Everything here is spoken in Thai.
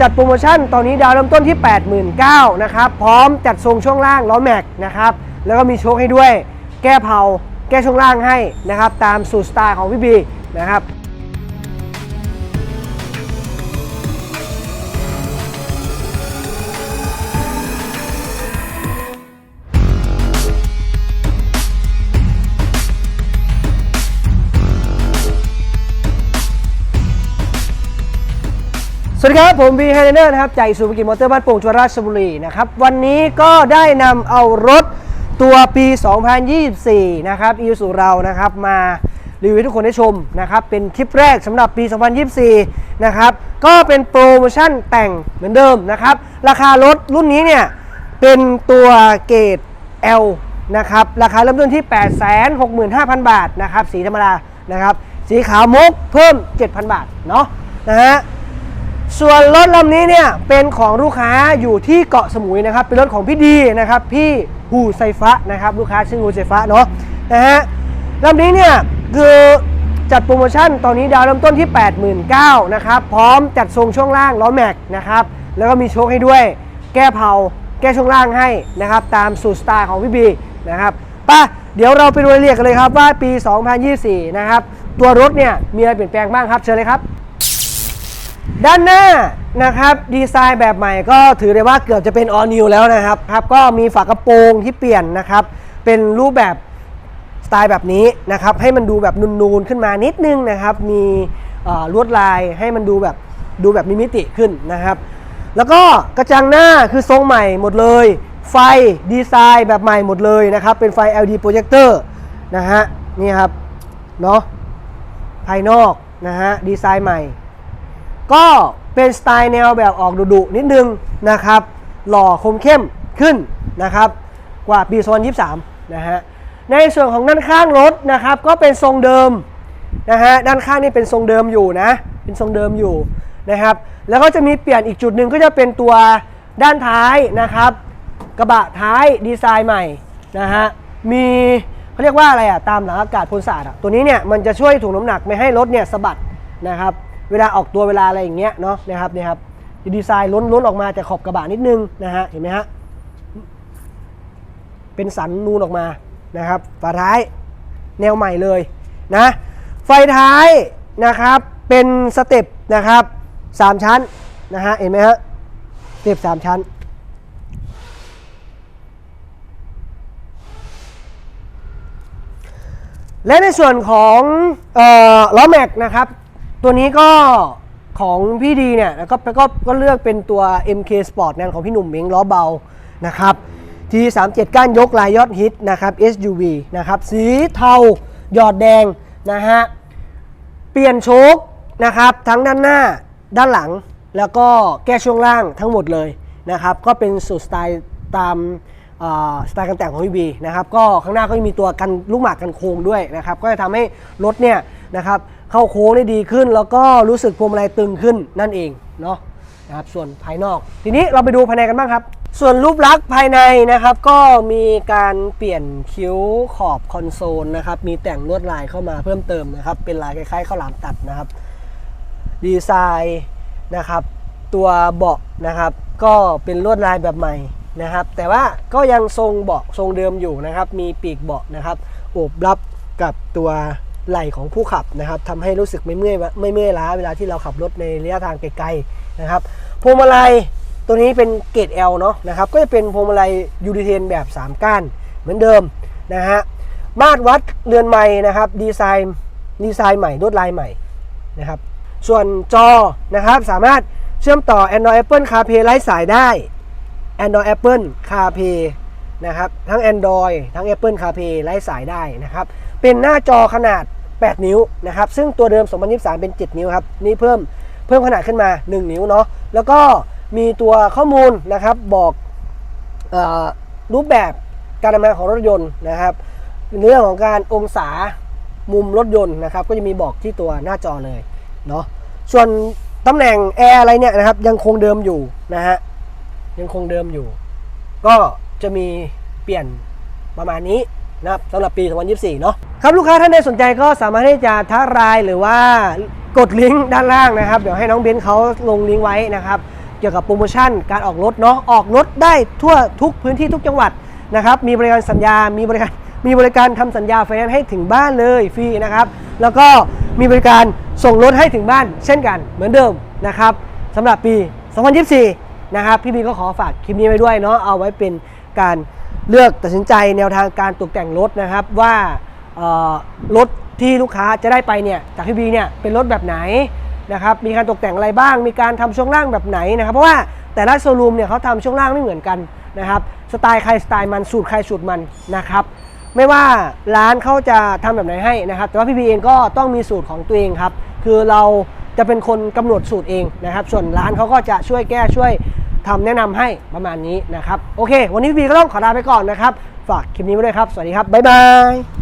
จัดโปรโมชั่นตอนนี้ดาวเริ่มต้นที่ 89,000นะครับ พร้อมจัดทรงช่วงล่างล้อแม็กนะครับ แล้วก็มีโชคให้ด้วย แก้เผา แก้ช่วงล่างให้นะครับ ตามสูตรสไตล์ของพี่บีนะครับ สวัสดีครับ ผมบีไฮเนอร์นะครับจากซูซูกิจมอเตอร์บ้านโป่งจังหวัดราชบุรีนะครับ วันนี้ก็ได้นำเอารถตัวปี 2024 นะครับอีสุเรานะครับมารีวิวให้ทุกคนได้ชมนะครับ เป็นคลิปแรกสำหรับปี 2024 นะครับ ก็เป็นโปรโมชั่นแต่งเหมือนเดิมนะครับ ราคารถรุ่นนี้เนี่ย เป็นตัวเกรด L นะครับ ราคาเริ่มต้นที่ 865,000 บาทนะครับ สีธรรมดานะครับ สีขาวมุกเพิ่ม 7,000 บาทเนาะนะฮะ ส่วนรถลำนี้เนี่ยเป็นของลูกค้าอยู่ที่เกาะสมุยนะครับ เป็นรถของพี่ดีนะครับ พี่ฮูไซฟะนะครับลูกค้าชื่อฮูไซฟะเนาะนะฮะลำนี้เนี่ยคือจัดโปรโมชั่นตอนนี้ดาวเริ่มต้นที่ 89,000นะครับพร้อมจัดทรงช่วงล่างล้อแม็กนะครับแล้วก็มีโชคให้ด้วย แก้เผาแก้ช่วงล่างให้นะครับตามสูตรสไตล์ของพี่บีนะครับป่ะเดี๋ยวเราไปดูรายละเอียดกันเลยครับว่าปี 2024 นะครับตัวรถเนี่ยมีอะไรเปลี่ยนแปลงบ้างครับเชิญเลยครับ ด้านหน้านะครับดีไซน์แบบใหม่ก็ถือได้ว่าเกือบจะเป็น all new แล้วนะครับครับ ก็มีฝากระโปรงที่เปลี่ยนนะครับ เป็นรูปแบบสไตล์แบบนี้นะครับ ให้มันดูแบบนูนๆขึ้นมานิดนึงนะครับ มีลวดลายให้มันดูแบบดูแบบมีมิติขึ้นนะครับ แล้วก็กระจังหน้าคือทรงใหม่หมดเลย ไฟดีไซน์แบบใหม่หมดเลยนะครับ เป็นไฟ LED โปรเจคเตอร์นะฮะนี่ครับเนาะภายนอกนะฮะดีไซน์ใหม่ ก็เป็นสไตล์แนวแบบออกดุๆนิดนึงนะครับ หล่อคมเข้มขึ้นนะครับ กว่าปี2023 นะฮะ ในส่วนของด้านข้างรถนะครับ ก็เป็นทรงเดิมนะฮะ ด้านข้างนี่เป็นทรงเดิมอยู่นะ เป็นทรงเดิมอยู่นะครับ แล้วก็จะมีเปลี่ยนอีกจุดหนึ่งก็จะเป็นตัวด้านท้ายนะครับ กระบะท้ายดีไซน์ใหม่นะฮะ มีเขาเรียกว่าอะไรอะตามหลังอากาศพลศาสตร์อะตัวนี้เนี่ยมันจะช่วยถ่วงน้ำหนักไม่ให้รถเนี่ยสะบัดนะครับ เวลาออกตัวเวลาอะไรอย่างเงี้ยเนาะนะครับเนี่ยครับดีไซน์ล้นล้นออกมาจากขอบกระบะนิดนึงนะฮะเห็นไหมฮะเป็นสันนูนออกมานะครับฝาท้ายแนวใหม่เลยนะไฟท้ายนะครับเป็นสเต็ปนะครับสามชั้นนะฮะเห็นไหมฮะสเต็ปสามชั้นและในส่วนของออล้อแม็กนะครับ ตัวนี้ก็ของพี่ดีเนี่ยแล้วก็ก็ก็เลือกเป็นตัว MK Sport นั่นของพี่หนุ่มเม้งล้อเบานะครับ T37 ก้านยกลายยอดฮิตนะครับ SUV นะครับสีเทาหยอดแดงนะฮะเปลี่ยนโชคนะครับทั้งด้านหน้าด้านหลัง แล้วก็แก้ช่วงล่างทั้งหมดเลยนะครับก็เป็นสูตรสไตล์ตามสไตล์การแต่งของพี่บีนะครับก็ข้างหน้าก็จะมีตัวกันลูกหมากกันโค้งด้วยนะครับก็จะทำให้รถเนี่ยนะครับ เข้าโค้งได้ดีขึ้น แล้วก็รู้สึกพวงมาลัยตึงขึ้นนั่นเองเนาะนะครับส่วนภายนอก ทีนี้เราไปดูภายในกันบ้างครับ ส่วนรูปลักษณ์ภายในนะครับ ก็มีการเปลี่ยนคิ้วขอบคอนโซลนะครับมีแต่งลวดลายเข้ามาเพิ่มเติมนะครับ เป็นลายคล้ายๆข้าวหลามตัดนะครับ ดีไซน์นะครับตัวเบาะนะครับก็เป็นลวดลายแบบใหม่นะครับ แต่ว่าก็ยังทรงเบาะทรงเดิมอยู่นะครับ มีปีกเบาะนะครับโอบรับกับตัว ไหล่ของผู้ขับนะครับทำให้รู้สึกไม่เมื่อยไม่เมื่อยล้าเวลาที่เราขับรถในระยะทางไกลๆนะครับพวงมาลัยตัวนี้เป็นเกรด L เนาะนะครับก็จะเป็นพวงมาลัยยูริเทนแบบ 3 ก้านเหมือนเดิมนะฮะมาตรวัดเรือนไม้นะครับดีไซน์ดีไซน์ใหม่ลวดลายใหม่นะครับส่วนจอนะครับสามารถเชื่อมต่อ Android Apple CarPlay ไร้สายได้ Android Apple CarPlay นะครับทั้ง Android ทั้ง Apple CarPlay ไร้สายได้นะครับ เป็นหน้าจอขนาด 8 นิ้วนะครับ ซึ่งตัวเดิม 2023 เป็น 7 นิ้วครับ นี่เพิ่มเพิ่มขนาดขึ้นมา 1 นิ้วเนาะ แล้วก็มีตัวข้อมูลนะครับบอกออรูปแบบการทำงานของรถยนต์นะครับในเรื่องของการองศามุมรถยนต์นะครับ ก็จะมีบอกที่ตัวหน้าจอเลยเนาะ ส่วนตำแหน่งแอร์อะไรเนี่ยนะครับยังคงเดิมอยู่นะฮะ ยังคงเดิมอยู่ ก็จะมีเปลี่ยนประมาณนี้ นะครับสำหรับปี 2024 เนาะครับลูกค้าท่านใดสนใจก็สามารถที่จะทักไลน์หรือว่ากดลิงก์ด้านล่างนะครับ เดี๋ยวให้น้องเบนซ์เขาลงลิงก์ไว้นะครับ เกี่ยวกับโปรโมชั่นการออกรถเนาะออกรถได้ทั่วทุกพื้นที่ทุกจังหวัดนะครับมีบริการสัญญา มีบริการมีบริการทำสัญญาไฟแนนซ์ให้ถึงบ้านเลยฟรีนะครับ แล้วก็มีบริการส่งรถให้ถึงบ้าน เช่นกันเหมือนเดิมนะครับสำหรับปี 2024 นะครับพี่บีก็ขอฝากคลิปนี้ไว้ด้วยเนาะเอาไว้เป็นการ เลือกตัดสินใจแนวทางการตกแต่งรถนะครับว่ารถที่ลูกค้าจะได้ไปเนี่ยจากพี่บีเนี่ยเป็นรถแบบไหนนะครับมีการตกแต่งอะไรบ้าง มีการทำช่วงล่างแบบไหนนะครับ เพราะว่าแต่ละโชว์รูมเนี่ยเขาทำช่วงล่างไม่เหมือนกันนะครับสไตล์ใครสไตล์มันสูตรใครสูตรมันนะครับไม่ว่าร้านเขาจะทำแบบไหนให้นะครับ แต่ว่าพี่บีเองก็ต้องมีสูตรของตัวเองครับ คือเราจะเป็นคนกำหนดสูตรเองนะครับ ส่วนร้านเขาก็จะช่วยแก้ช่วย ทำแนะนำให้ประมาณนี้นะครับ โอเค วันนี้พี่ก็ต้องขอลาไปก่อนนะครับ ฝากคลิปนี้ไว้ด้วยครับ สวัสดีครับ บ๊ายบาย